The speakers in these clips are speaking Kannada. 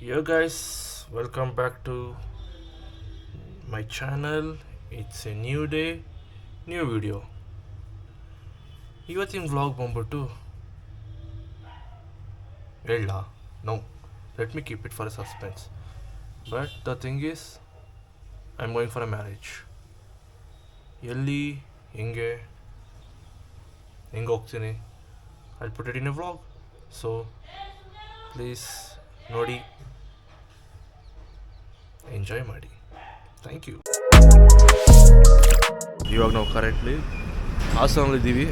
Yo guys, welcome back to my channel. It's a new day, new video. ಇವತ್ತಿನ ವ್ಲಾಗ್ ಬಂದ್ಬಿಟ್ಟು ಹೇಳ no let me keep it for a suspense but the thing is I am going for a marriage ಎಲ್ಲಿ ಹೆಂಗೆ ಹೆಂಗೆ ಹೋಗ್ತೀನಿ? I put it in a vlog so please ನೋಡಿ. ಎಂಜಾಯ್ ಮಾಡಿ. ಥ್ಯಾಂಕ್ ಯು ಇವಾಗ ನಾವು ಕರೆಕ್ಟ್ಲಿ ಹಾಸನಲ್ಲಿದ್ದೀವಿ.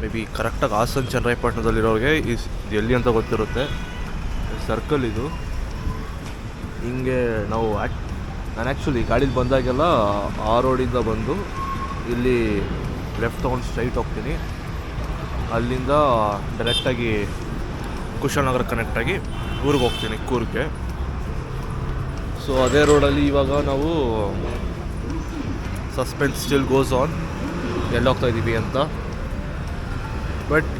ಮೇ ಬಿ ಕರೆಕ್ಟಾಗಿ ಹಾಸನ ಚನ್ನರಾಯಪಟ್ಟಣದಲ್ಲಿರೋರಿಗೆ ಇದು ಎಲ್ಲಿ ಅಂತ ಗೊತ್ತಿರುತ್ತೆ. ಸರ್ಕಲ್ ಇದು. ಹಿಂಗೆ ನಾವು ಆ್ಯಕ್ ನಾನು ಆ್ಯಕ್ಚುಲಿ ಗಾಡೀಲಿ ಬಂದಾಗೆಲ್ಲ ಆ ರೋಡಿಂದ ಬಂದು ಇಲ್ಲಿ ಲೆಫ್ಟ್ ತೊಗೊಂಡು ಸ್ಟ್ರೈಟ್ ಹೋಗ್ತೀನಿ. ಅಲ್ಲಿಂದ ಡೈರೆಕ್ಟಾಗಿ ಕುಶಾಲನಗರ ಕನೆಕ್ಟಾಗಿ ಊರಿಗೆ ಹೋಗ್ತೀನಿ ಕೂರ್ಗೆ. ಸೊ ಅದೇ ರೋಡಲ್ಲಿ ಇವಾಗ ನಾವು ಸಸ್ಪೆನ್ಸ್ ಸ್ಟಿಲ್ ಗೋಸ್ ಆನ್ ಎಲ್ಲಿ ಹೋಗ್ತಾ ಇದ್ದೀವಿ ಅಂತ. But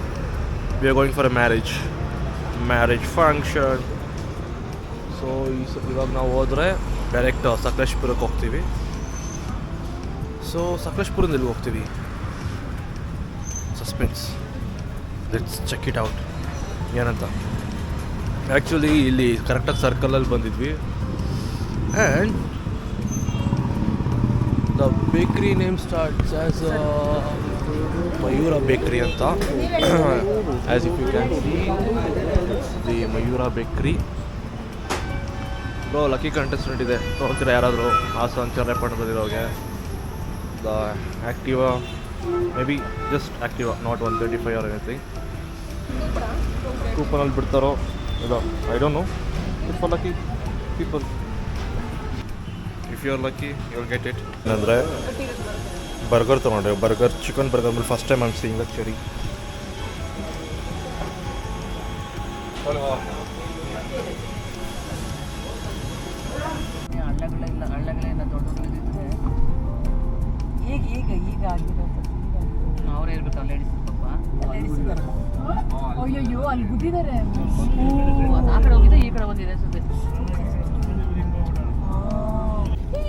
we are going for a marriage marriage function so ಈ ಇವಾಗ ನಾವು ಹೋದರೆ ಡೈರೆಕ್ಟ್ ಸಕಲೇಶ್ಪುರಕ್ಕೆ ಹೋಗ್ತೀವಿ. ಸೊ ಸಕಲೇಶ್ಪುರದಿಂದ ಎಲ್ಲಿ ಹೋಗ್ತೀವಿ? Suspense let's check it out ಏನಂತ? ಆ್ಯಕ್ಚುಲಿ ಇಲ್ಲಿ ಕರೆಕ್ಟಾಗಿ ಸರ್ಕಲಲ್ಲಿ ಬಂದಿದ್ವಿ. And the bakery name starts as Mayura bakery ಅಂತ. As if you can see the Mayura bakery bro lucky contestant ಇದೆ. ನೋಡ್ತೀರಾ ಯಾರಾದರೂ Hassan ಬಂದಿರೋಗೆ the Activa may be just Activa not one twenty five or anything ಕೂಪನಲ್ಲಿ ಬಿಡ್ತಾರೋ? ಇಲ್ಲ I don't know for for lucky If if you are lucky you will get it ಅಂದರೆ ಬರ್ಗರ್ ತೊಗೊಂಡ್ರೆ ಬರ್ಗರ್ ಚಿಕನ್ ಬರ್ಗರ್ ಮೇಲೆ first time I'm seeing cherry ಹಳ್ಳಗಳಿಲ್ಲ ದೊಡ್ಡಗಳಿದ್ರೆ ಈಗ ಈಗ ಈಗ ಆಗಿರೋದು. ಅವ್ರೇ ಇರ್ಬೇಕು. ಲೇಡೀಸ್ ಅಯ್ಯಯ್ಯೋ ಅಲ್ಲಿ ಗುದ್ದಿದ್ದಾರೆ. ಆ ಕಡೆ ಹೋಗಿದೆ ಈ ಕಡೆ ಬಂದಿದೆ ಸುದ್ದಿ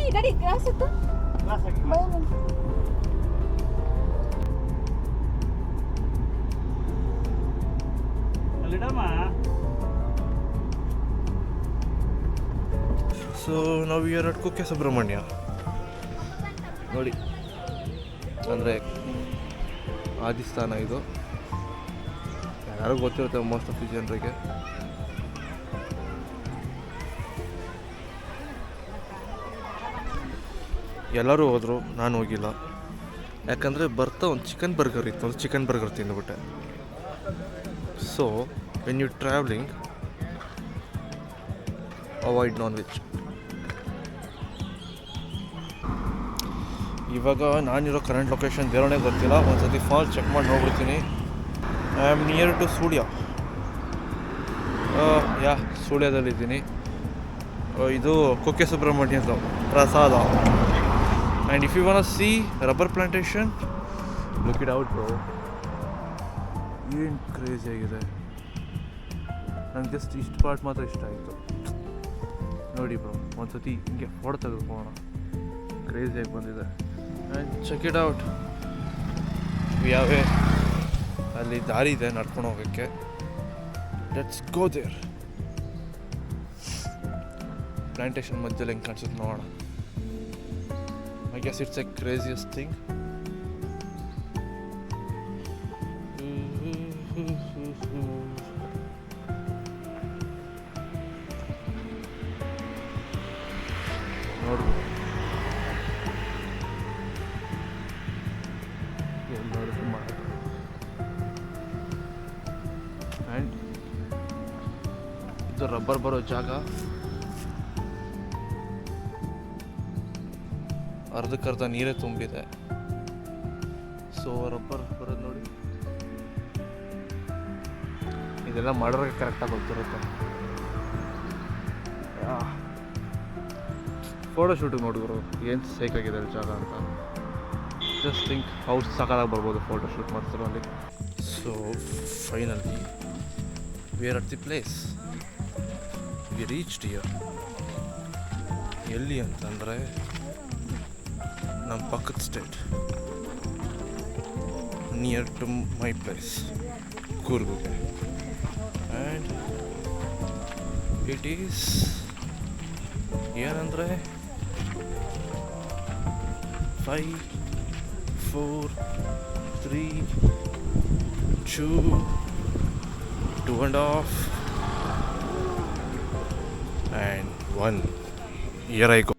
ಈ ಗಾಡಿ ಗ್ಲಾಸ್ ಇತ್ತು. ಸೊ ನಾವು ಎರಡು ಕುಕ್ಕೆ ಸುಬ್ರಹ್ಮಣ್ಯ ನೋಡಿ ಅಂದರೆ ಆದಿಸ್ಥಾನ ಇದು. ಯಾರಿಗೂ ಗೊತ್ತಿರುತ್ತೆ ಮೋಸ್ಟ್ ಆಫ್ ದಿ ಜನರಿಗೆ. ಎಲ್ಲರೂ ಹೋದರು, ನಾನು ಹೋಗಿಲ್ಲ. ಯಾಕಂದರೆ ಬರ್ತಾ ಒಂದು ಚಿಕನ್ ಬರ್ಗರ್ ಇತ್ತು, ಒಂದು chicken burger ತಿಂದುಬಿಟ್ಟೆ. So when you travelling avoid non veg ಇವಾಗ ನಾನಿರೋ ಕರೆಂಟ್ ಲೊಕೇಶನ್ ಬೇರೆನೇ ಗೊತ್ತಿಲ್ಲ. ಒಂದ್ಸತಿ ಫಾಲ್ ಚೆಕ್ ಮಾಡಿ ನೋಡ್ಬಿಡ್ತೀನಿ. I am near to Sullia ಯಾ ಸೂಳ್ಯದಲ್ಲಿದ್ದೀನಿ ಇದು ಕುಕ್ಕೆ ಸುಬ್ರಹ್ಮಣ್ಯದ ಪ್ರಸಾದ. And if you want see rubber plantation look it out bro ಏನು ಕ್ರೇಜಿ ಆಗಿದೆ. ನಂಗೆ ಜಸ್ಟ್ ಇಷ್ಟು ಪಾರ್ಟ್ ಮಾತ್ರ ಇಷ್ಟ ಆಯಿತು. ನೋಡಿ ಬ್ರೋ ಒಂದ್ಸತಿ ಹಿಂಗೆ ಫೋಟೋ ತೆಗೆದುಕೋಣ ಕ್ರೇಜಿಯಾಗಿ ಬಂದಿದೆ. ಆ್ಯಂಡ್ ಚೆಕ್ ಇಟ್ ಔಟ್ ಯಾವೇ ಅಲ್ಲಿ ದಾರಿ ಇದೆ, ನಡ್ಕೊಂಡು ಹೋಗೋಕ್ಕೆ. ಲೆಟ್ಸ್ ಗೋ ದೇರ್ ಪ್ಲ್ಯಾಂಟೇಷನ್ ಮಧ್ಯದಲ್ಲಿ ಹೆಂಗೆ ಕಾಣಿಸುತ್ತೆ ನೋಡೋಣ. I guess it's a craziest thing ಇದು ರಬ್ಬರ್ ಬರೋ ಜಾಗ. ಅರ್ಧಕ್ಕರ್ಧ ನೀರೇ ತುಂಬಿದೆ. ಸೊ ರಬ್ಬರ್ ಬರೋದು ನೋಡಿ. ಇದೆಲ್ಲ ಮಾಡೋರಿಗೆ ಕರೆಕ್ಟಾಗಿ ಗೊತ್ತಿರುತ್ತೆ. ಫೋಟೋ ಶೂಟಿಗೆ ನೋಡಿದ್ರು ಏನು ಸೇಕಾಗಿದೆ ಜಾಗ ಅಂತ. ಜಸ್ಟ್ ಥಿಂಕ್ ಹೌಸ್ ಸಕಾಲಾಗಿ ಬರ್ಬೋದು ಫೋಟೋ ಶೂಟ್ ಮಾಡ್ತಿರೋ ಅಲ್ಲಿ so finally we are at the place we here. ಎಲ್ಲಿ ಅಂತಂದರೆ ನಮ್ಮ ಪಕ್ಕದ state near to my place ಕೂರ್ಗುಗೆ and it is ಏನಂದರೆ five four three two two and off and one. Here I go.